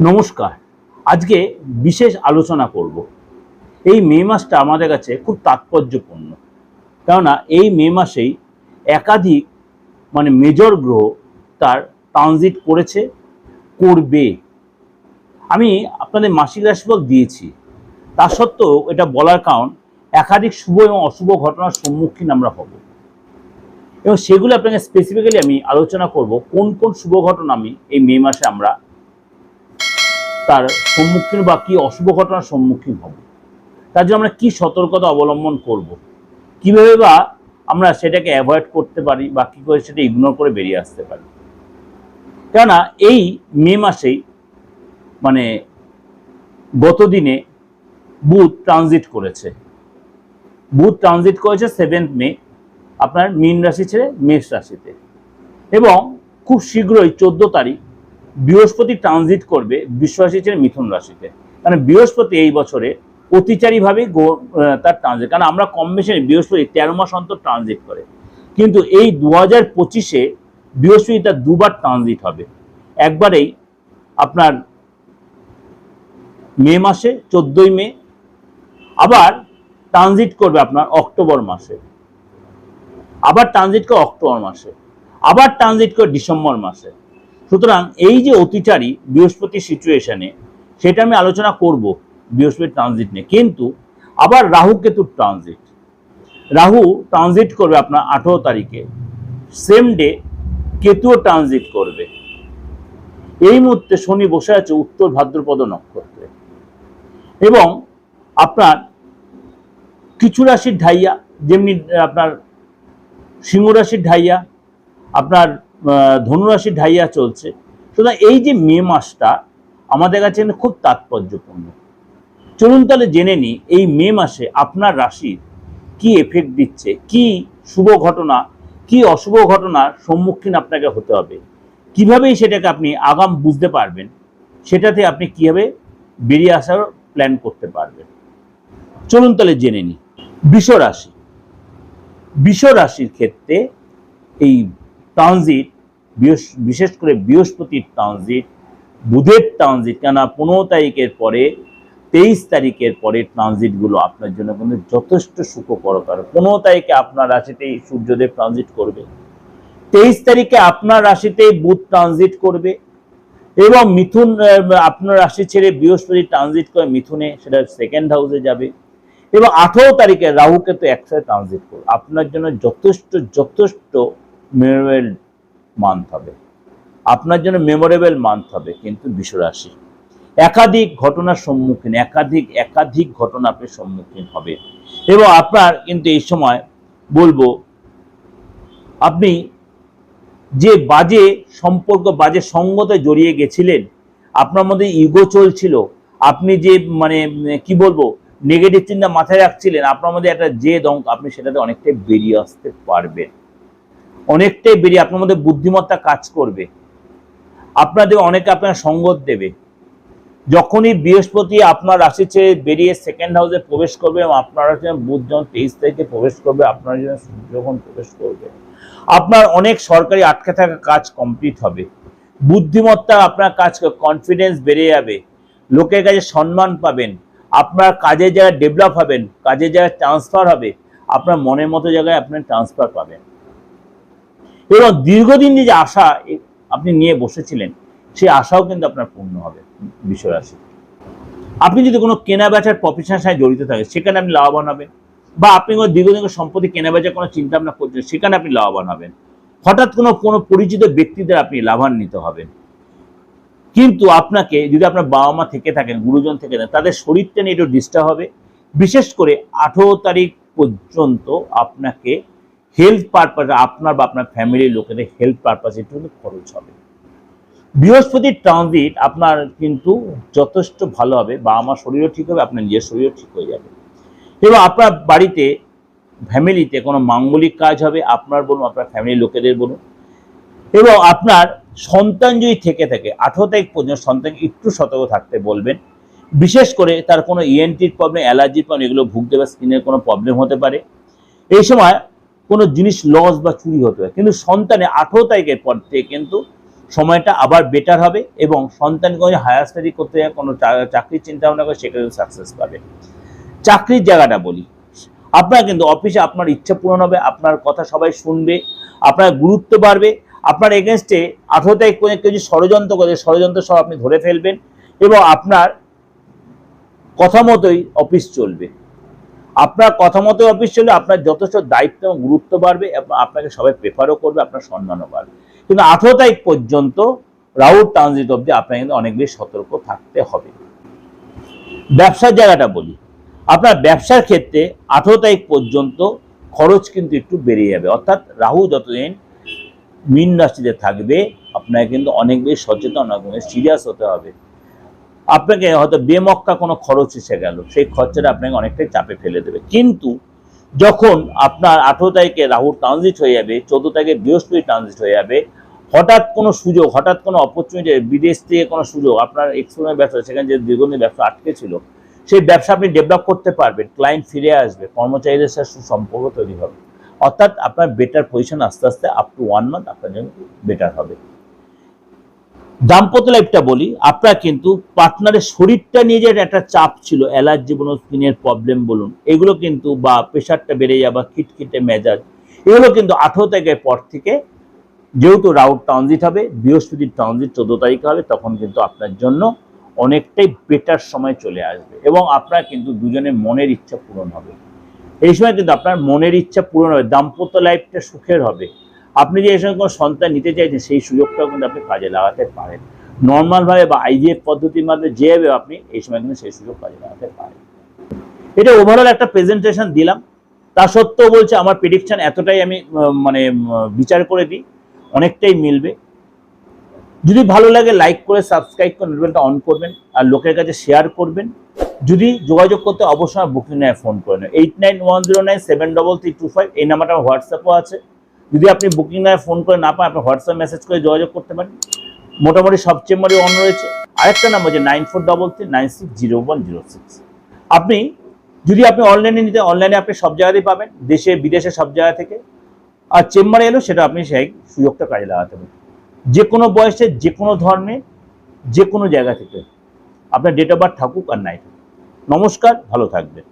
নমস্কার। আজকে বিশেষ আলোচনা করব। এই মে মাসটা আমাদের কাছে খুব তাৎপর্যপূর্ণ। কেননা এই মে মাসেই একাধিক মানে মেজর গ্রহ তার ট্রানজিট করেছে, করবে। আমি আপনাদের মাসিক রাশিফল দিয়েছি। তা সত্ত্বেও এটা বলার কারণ একাধিক শুভ এবং অশুভ ঘটনার সম্মুখীন আমরা হব। এবং সেগুলো আপনাকে স্পেসিফিক্যালি আমি আলোচনা করব, কোন কোন শুভ ঘটনা আমি এই মে মাসে আমরা তার সম্মুখীন বা কী অশুভ ঘটনার সম্মুখীন হব। তার জন্য আমরা কী সতর্কতা অবলম্বন করব? কীভাবে বা আমরা সেটাকে অ্যাভয়েড করতে পারি বা কী করে সেটা ইগনোর করে বেরিয়ে আসতে পারি? কেননা এই মে মাসেই মানে গতদিনে বুথ ট্রানজিট করেছে। বুথ ট্রানজিট করেছে সেভেন্থ মে, আপনার মীন রাশি ছেড়ে মেষ রাশিতে। এবং খুব শীঘ্রই চোদ্দ তারিখ বৃহস্পতি ট্রানজিট করবে বিশ্বরাশি মিথুন রাশিতে। কারণ বৃহস্পতি এই বছরে অতিচারীভাবে তার ট্রানজিট কারণ আমরা কম বেশি বৃহস্পতি তেরো মাস অন্তর ট্রানজিট করে। কিন্তু এই দু হাজার পঁচিশে বৃহস্পতি তার দুবার ট্রানজিট হবে। একবারেই আপনার মে মাসে, চোদ্দই মে, আবার ট্রানজিট করবে আপনার অক্টোবর মাসে। আবার ট্রানজিট করে অক্টোবর মাসে। আবার ট্রানজিট করে ডিসেম্বর মাসে। সুতরাং এই যে অতিচারী বৃহস্পতি সিচুয়েশনে সেটা আমি আলোচনা করব বৃহস্পতি ট্রানজিট নিয়ে। কিন্তু আবার রাহু কেতুর ট্রানজিট রাহু ট্রানজিট করবে আপনার আঠেরো তারিখে। সেম ডে কেতুও ট্রানজিট করবে। এই মুহূর্তে শনি বসে আছে উত্তর ভাদ্রপদ নক্ষত্রে। এবং আপনার কিছু রাশির ঢাইয়া, যেমনি আপনার সিংহ রাশির ঢাইয়া, আপনার আহ, ধনুরাশির ঢাইয়া চলছে। সুতরাং এই যে মে মাসটা আমাদের কাছে খুব তাৎপর্যপূর্ণ। চলুন তাহলে জেনে নিই এই মে মাসে আপনার রাশির কি এফেক্ট দিচ্ছে কি শুভ ঘটনা কি অশুভ ঘটনার সম্মুখীন আপনাকে হতে হবে কিভাবেই সেটাকে আপনি আগাম বুঝতে পারবেন সেটাতে আপনি কীভাবে বেরিয়ে আসার প্ল্যান করতে পারবেন। চলুন তাহলে জেনে নিই। বৃষ রাশি। বৃষ রাশির ক্ষেত্রে এই ট্রানজিট বিশেষ করে বৃহস্পতির ট্রানজিট বুধের ট্রানজিট কেননা পনেরো তারিখের পরে, তেইশ তারিখের পরে ট্রানজিটগুলো আপনার জন্য কিন্তু যথেষ্ট সুখকরকার পনেরো তারিখে আপনার রাশিতেই সূর্যদেব ট্রানজিট করবে। তেইশ তারিখে আপনার রাশিতেই বুধ ট্রানজিট করবে এবং মিথুন আপনার রাশি ছেড়ে বৃহস্পতি ট্রানজিট করে মিথুনে, সেটা সেকেন্ড হাউসে যাবে এবং আঠেরো তারিখে রাহুকে তো একসাথে ট্রানজিট করবে। আপনার জন্য যথেষ্ট যথেষ্ট মেমোরেবল মান্থ হবে। আপনার জন্য মেমোরেবল মান্থ হবে, কিন্তু বিশ্বরাশি। একাধিক ঘটনার সম্মুখীন, একাধিক একাধিক ঘটনা আপনি সম্মুখীন হবে। এবং আপনার কিন্তু এই সময় বলব, আপনি যে বাজে সম্পর্ক, বাজে সঙ্গতে জড়িয়ে গেছিলেন, আপনার মধ্যে ইগো চলছিল, আপনি যে মানে কি বলব নেগেটিভ চিন্তা মাথায় রাখছিলেন, আপনার মধ্যে একটা যে দঙ্ক আপনি সেটাতে অনেকটাই বেরিয়ে আসতে পারবেন। অনেকটাই বেরিয়ে আপনার মধ্যে বুদ্ধিমত্তা কাজ করবে। আপনাদের অনেকে আপনার সঙ্গত দেবে। যখনই বৃহস্পতি আপনার রাশি বেরিয়ে সেকেন্ড হাউসে প্রবেশ করবে এবং আপনার রাশি বুধ যখন তেইশ তারিখে প্রবেশ করবে, আপনার জন্য সূর্য যখন প্রবেশ করবে। আপনার অনেক সরকারি আটকে থাকা কাজ কমপ্লিট হবে। বুদ্ধিমত্তা আপনার কাজ কনফিডেন্স বেড়ে যাবে। লোকের কাছে সম্মান পাবেন। আপনার কাজে জায়গায় ডেভেলপ হবেন। কাজের জায়গায় ট্রান্সফার হবে। আপনার মনের মতো জায়গায় আপনার ট্রান্সফার পাবেন। এবং দীর্ঘদিন যে আশা আপনি নিয়ে বসেছিলেন, সেই আশাও কিন্তু আপনার পূর্ণ হবে বিশ্বরাশি। আপনি যদি কোনো কেনা বেচার প্রফেশনের সাথে জড়িত থাকেন সেখানে আপনি লাভবান হবেন। বা আপনি কোনো দীর্ঘদিন সম্পত্তি কেনা বেচার কোনো চিন্তা ভাবনা করছেন, সেখানে আপনি লাভবান হবেন। হঠাৎ কোনো কোনো পরিচিত ব্যক্তিদের আপনি লাভান্বিত হবেন। কিন্তু আপনাকে, যদি আপনার বাবা মা থেকে থাকেন, গুরুজন থেকে থাকেন, তাদের শরীরটা নিয়ে একটু ডিস্টার্ব হবে। বিশেষ করে আঠেরো তারিখ পর্যন্ত আপনাকে হেলথ পারপাসে আপনার বা আপনার ফ্যামিলির লোকেদের হেলথ পারপাসে একটু খরচ হবে। বৃহস্পতির ট্রানজিট আপনার কিন্তু যথেষ্ট ভালো হবে, বা আমার শরীরও ঠিক হবে, আপনার নিজের শরীরও ঠিক হয়ে যাবে। এবং আপনার বাড়িতে ফ্যামিলিতে কোনো মাঙ্গলিক কাজ হবে, আপনার বলুন, আপনার ফ্যামিলির লোকেদের বলুন। এবং আপনার সন্তান যদি থেকে থাকে, আঠেরো তারিখ পর্যন্ত সন্তানকে একটু সতর্ক থাকতে বলবেন। বিশেষ করে তার কোনো ইএনটির প্রবলেম অ্যালার্জির প্রবলেম এগুলো ভুগতে বা স্কিনের কোনো প্রবলেম হতে পারে। এই সময় কোনো জিনিস লস বা চুরি হতে পারে। কিন্তু সন্তানে আঠেরো তারিখের পর থেকে কিন্তু সময়টা আবার বেটার হবে এবং সন্তানকে হায়ার স্টাডি করতে যায় কোনো চাকরির চিন্তা ভাবনা করে সেখানে সাকসেস পাবে। চাকরির জায়গাটা বলি। আপনার কিন্তু অফিসে আপনার ইচ্ছা পূরণ হবে, আপনার কথা সবাই শুনবে, আপনার গুরুত্ব বাড়বে, আপনার এগেনস্টে আঠেরো তারিখ পর্যন্ত কেউ যদি ষড়যন্ত্র করে ষড়যন্ত্র সব আপনি ধরে ফেলবেন এবং আপনার কথা মতোই অফিস চলবে। আপনার কথা মতো অফিস চলে, আপনার যথেষ্ট দায়িত্ব এবং গুরুত্ব বাড়বে এবং আপনাকে সবাই প্রেফারও করবে, আপনার সম্মানও বাড়বে। কিন্তু আঠেরো তারিখ পর্যন্ত রাউট ট্রানজিট অবধি আপনাকে কিন্তু অনেক বেশি সতর্ক থাকতে হবে। ব্যবসার জায়গাটা বলি। আপনার ব্যবসার ক্ষেত্রে আঠেরো তারিখ পর্যন্ত খরচ কিন্তু একটু বেড়ে যাবে। অর্থাৎ রাহু যতদিন মীন রাশিতে থাকবে, আপনাকে কিন্তু অনেক বেশি সচেতন সিরিয়াস হতে হবে। আপনাকে হয়তো বেমক্কা কোনো খরচ এসে গেল, সেই খরচাটা আপনাকে অনেকটাই চাপে ফেলে দেবে। কিন্তু যখন আপনার আঠেরো তারিখে রাহু ট্রানজিট হয়ে যাবে, চোদ্দ তারিখে বৃহস্পতি ট্রানজিট হয়ে যাবে, হঠাৎ কোনো সুযোগ, হঠাৎ কোনো অপরচুনিটি বিদেশ থেকে কোনো সুযোগ, আপনার এক্সপোর্টের ব্যবসা, সেখানে যে দীর্ঘদিন ব্যবসা আটকে ছিল, সেই ব্যবসা আপনি ডেভেলপ করতে পারবেন ক্লায়েন্ট ফিরে আসবে, কর্মচারীদের সাথে সুসম্পর্ক তৈরি হবে। অর্থাৎ আপনার বেটার পজিশন আস্তে আস্তে আপ টু ওয়ান মান্থ আপনার জন্য বেটার হবে। দাম্পত্য লাইফটা বলি, আপনার কিন্তু পার্টনারের শরীরটা নিয়ে যে একটা চাপ ছিল অ্যালার্জি বলুন স্কিনের প্রবলেম বলুন, এগুলো কিন্তু বা প্রেশারটা বেড়ে যাওয়া খিটখিটে মেজাজ, এগুলো কিন্তু আঠেরো তারিখের পর থেকে যেহেতু রাউট ট্রানজিট হবে, বৃহস্পতির ট্রানজিট চোদ্দ তারিখে হবে, তখন কিন্তু আপনার জন্য অনেকটাই বেটার সময় চলে আসবে এবং আপনার কিন্তু দুজনের মনের ইচ্ছা পূরণ হবে। এই সময় কিন্তু আপনার মনের ইচ্ছা পূরণ হবে, দাম্পত্য লাইফটা সুখের হবে। আপনি যে এই সময় কোনো সন্তান নিতে চাইছেন, সেই সুযোগটাও কিন্তু আপনি কাজে লাগাতে পারেন। নর্মালভাবে বা আইভিএফ পদ্ধতির মাধ্যমে যেভাবে আপনি এই সময় কিন্তু সেই সুযোগ কাজে লাগাতে পারেন। এটা ওভারঅল একটা প্রেজেন্টেশন দিলাম। তা সত্ত্বেও বলছে, আমার প্রেডিকশান এতটাই আমি মানে বিচার করে দিই। অনেকটাই মিলবে। যদি ভালো লাগে লাইক করে সাবস্ক্রাইব করে নোটিফিকেশনটা অন করবেন আর লোকের কাছে শেয়ার করবেন। যদি যোগাযোগ করতে অবশ্যই বুকিং নেয় ফোন করে নেন eight nine one zero nine seven double three two five এই নাম্বারটা আমার হোয়াটসঅ্যাপও আছে। যদি আপনি বুকিং নেয় ফোন করে না পান, আপনি হোয়াটসঅ্যাপ মেসেজ করে যোগাযোগ করতে পারেন। মোটামুটি সব চেম্বারই অন রয়েছে। আরেকটা নাম্বার যে nine four double three nine six zero one zero six আপনি, যদি আপনি অনলাইনে নিতে অনলাইনে আপনি সব জায়গাতেই পাবেন, দেশে, বিদেশে সব জায়গা থেকে। আর চেম্বারে এলো, সেটা আপনি সেই সুযোগটা কাজে লাগাতে পারেন। যে কোনো বয়সে, যে কোনো ধর্মে, যে কোনো জায়গা থেকে। আপনার ডেট অফ বার্থ থাকুক আর নাই থাকুক। নমস্কার, ভালো থাকবেন।